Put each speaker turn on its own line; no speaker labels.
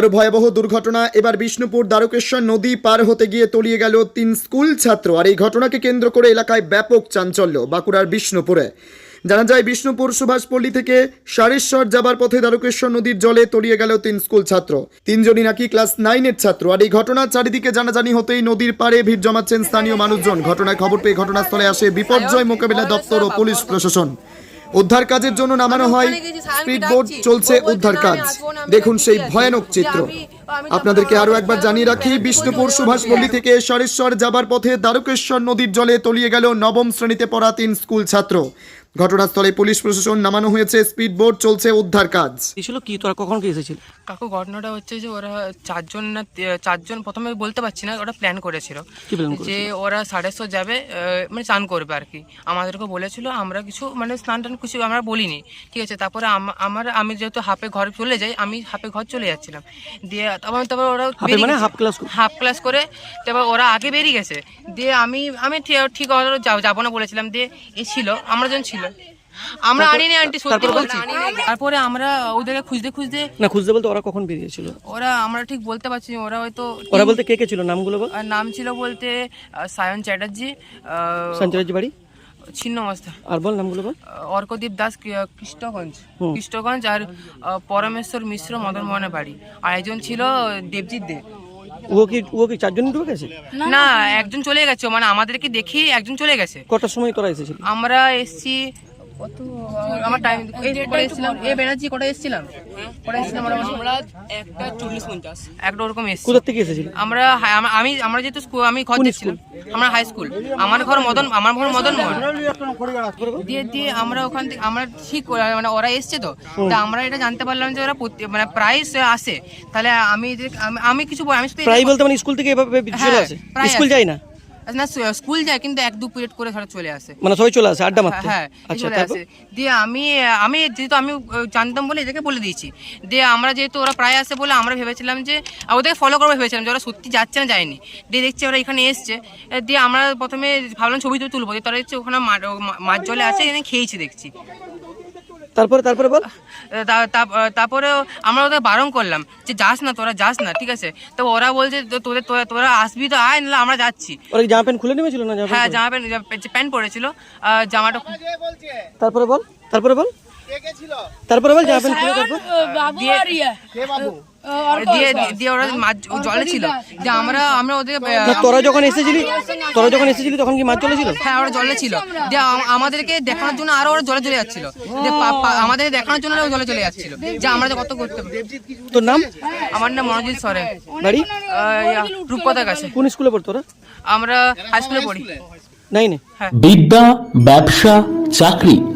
আরও ভয়াবহ দুর্ঘটনা, এবার বিষ্ণুপুর দ্বারকেশ্বর নদী পার হতে গিয়ে তলিয়ে গেল তিন স্কুল ছাত্র। আর এই ঘটনাকে কেন্দ্র করে এলাকায় ব্যাপক চাঞ্চল্য বাঁকুড়ার বিষ্ণুপুরে। জানা যায়, বিষ্ণুপুর সুভাষপল্লী থেকে সারেশ্বর যাবার পথে দ্বারকেশ্বর নদীর জলে তলিয়ে গেল তিন স্কুল ছাত্র। তিনজনই নাকি ক্লাস নাইনের ছাত্র। আর এই ঘটনা চারিদিকে জানাজানি হতেই নদীর পাড়ে ভিড় জমাচ্ছেন স্থানীয় মানুষজন। ঘটনায় খবর পেয়ে ঘটনাস্থলে আসে বিপর্যয় মোকাবিলা দপ্তর ও পুলিশ প্রশাসন। উদ্ধার কাজের জন্য নামানো হয়। স্পিড বোট চলছে উদ্ধার কাজ। দেখুন সেই ভয়ানক চিত্র। আপনাদেরকে আরও একবার জানিয়ে রাখি বিষ্ণুপুর সুভাষপল্লী থেকে সরেশ্বর যাবার পথে দ্বারকেশ্বর নদীর জলে তলিয়ে গেল নবম শ্রেণীতে পড়া তিন স্কুল ছাত্র। ঘটনাস্থলে পুলিশ প্রশাসন নামানো হয়েছে স্পিড বোট চলছে উদ্ধার কাজ।
ছিল কি? তোরা কখন কি এসেছিল?
কাকু ঘটনাটা হচ্ছে যে ওরা চারজন না চারজন প্রথমে বলতে পারছি না ওরা প্ল্যান করেছিল
কি plan করেছিল?
যে ওরা সাড়ে ছয় যাবে মানে চান করবে আর কি। আমাদেরকে বলেছিল আমরা কিছু মানে স্নান টান কিছু আমরা বলিনি। ঠিক আছে তারপরে আম- আমার আমি যেহেতু হাফে ঘর চলে যাই আমি হাফে ঘর চলে যাচ্ছিলাম। দিয়ে তারপর তারপর ওরা
মানে
হাফ ক্লাস করে? তারপর ওরা আগে বেরিয়ে গেছে। দিয়ে আমি আমি ঠিক- ওরা যাব না বলেছিলাম। দিয়ে এ ছিল আমরা যখন ছিল। আমরা আনিনি আন্টি সত্যি বলছি। তারপরে আমরা ওদেরকে খুঁজতে খুঁজতে
না খুঁজতে বলতে ওরা কখন বেরিয়েছিল?
ওরা আমরা ঠিক বলতে পারছি না, ওরা হয়তো
ওরা বলতে কে কে ছিল? নামগুলো
নাম ছিল বলতে সায়ন চ্যাটার্জি আহ,
সঞ্চয় বাড়ি?
ছিন্ন অবস্থা।
আর বল নামগুলো বল।
অর্কদীপ দাস কৃষ্ণগঞ্জ কৃষ্ণগঞ্জ আর পরমেশ্বর মিশ্র মদন মোহনের বাড়ি। আর একজন ছিল দেবজিৎ দে।
ও কি ও কি চারজন ঢুকে গেছে?
না একজন চলে গেছে। মানে আমাদেরকে দেখি একজন চলে গেছে।
কটার সময় তোরা এসেছিল?
আমরা এসছি কত? আমার টাইম কটা এসেছিলাম এ ব্যানার্জি কটা এসেছিলাম? কটা এসেছিলাম আমরা একটা চল্লিশ পঞ্চাশ। একটা ওরকম এসছি।
কোথার থেকে এসেছিল?
আমরা আমি আমরা যেহেতু আমি ঘর দিচ্ছিলাম আমরা হাই স্কুল আমার ঘর মদন আমার ঘর মদন মোহন দিয়ে দিয়ে আমরা ওখান থেকে আমরা ঠিক মানে ওরা এসছে তো। তা আমরা এটা জানতে পারলাম যে ওরা প্রতি- মানে প্রায় আসে। তাহলে আমি আমি- আমি কিছু আমি
প্রায় বলতে মানে স্কুল থেকে এভাবে চলে
হ্যাঁ,
আসে স্কুল
আসে।
না?
না স্কুল- যায় কিন্তু এক দু পিরিয়ড করে তারা চলে আসে।
মানে সবাই চলে আসে আড্ডা মারতে?
হ্যাঁ
আচ্ছা
চলে
তারপর?
আসে। দিয়ে আমি আমি যেহেতু আমি জানতাম বলে এদেরকে বলে দিয়েছি। দিয়ে আমরা যেহেতু ওরা প্রায় আসে বলে আমরা ভেবেছিলাম যে ওদেরকে ফলো করব ভেবেছিলাম যে ওরা সত্যি যাচ্ছে না যায়নি। দিয়ে দেখছি ওরা এখানে এসছে। দিয়ে আমরা প্রথমে ভাবলাম ছবি তুলবো। দিয়ে তারা হচ্ছে ওখানে মাছ জলে আছে এখানে খেয়েছি দেখছি।
তারপরে তারপরে বল।
তারপরে আমরা ওদের বারণ করলাম যে যাস না তোরা যাস না ঠিক আছে? তো ওরা বলছে তো তোদের তোরা- তোরা আসবি তো আয় না আমরা যাচ্ছি।
ওরা জামা প্যান্ট খুলে নেমেছিল না
হ্যাঁ জামা প্যান্ট প্যান্ট পরেছিল আহ, জামাটা
তারপরে বল তারপরে বল। তারপরে বল তারপর
দিয়ে দিয়ে দিয়ে ওরা মাছ জলে ছিল। যে আমরা আমরা ওদের
তোরা যখন এসেছিলি তোরা যখন এসেছিলি তখন কি মাছ চলেছিল
হ্যাঁ ওরা জলে ছিল। আম- আমাদেরকে দেখানোর জন্য আরও ওরা জলে চলে যাচ্ছিল। যে আমাদের দেখানোর জন্য ওরা জলে চলে যাচ্ছিল। যে আমরা যে কত করতে।
তোর নাম?
আমার নাম মনোজিৎ সরেন।
বাড়ি?
আহ, ইয়া, কাছে
কোন স্কুলে পড়তো ওরা
আমরা হাই স্কুলে পড়ি।
নাই
বিদ্যা ব্যবসা চাকরি।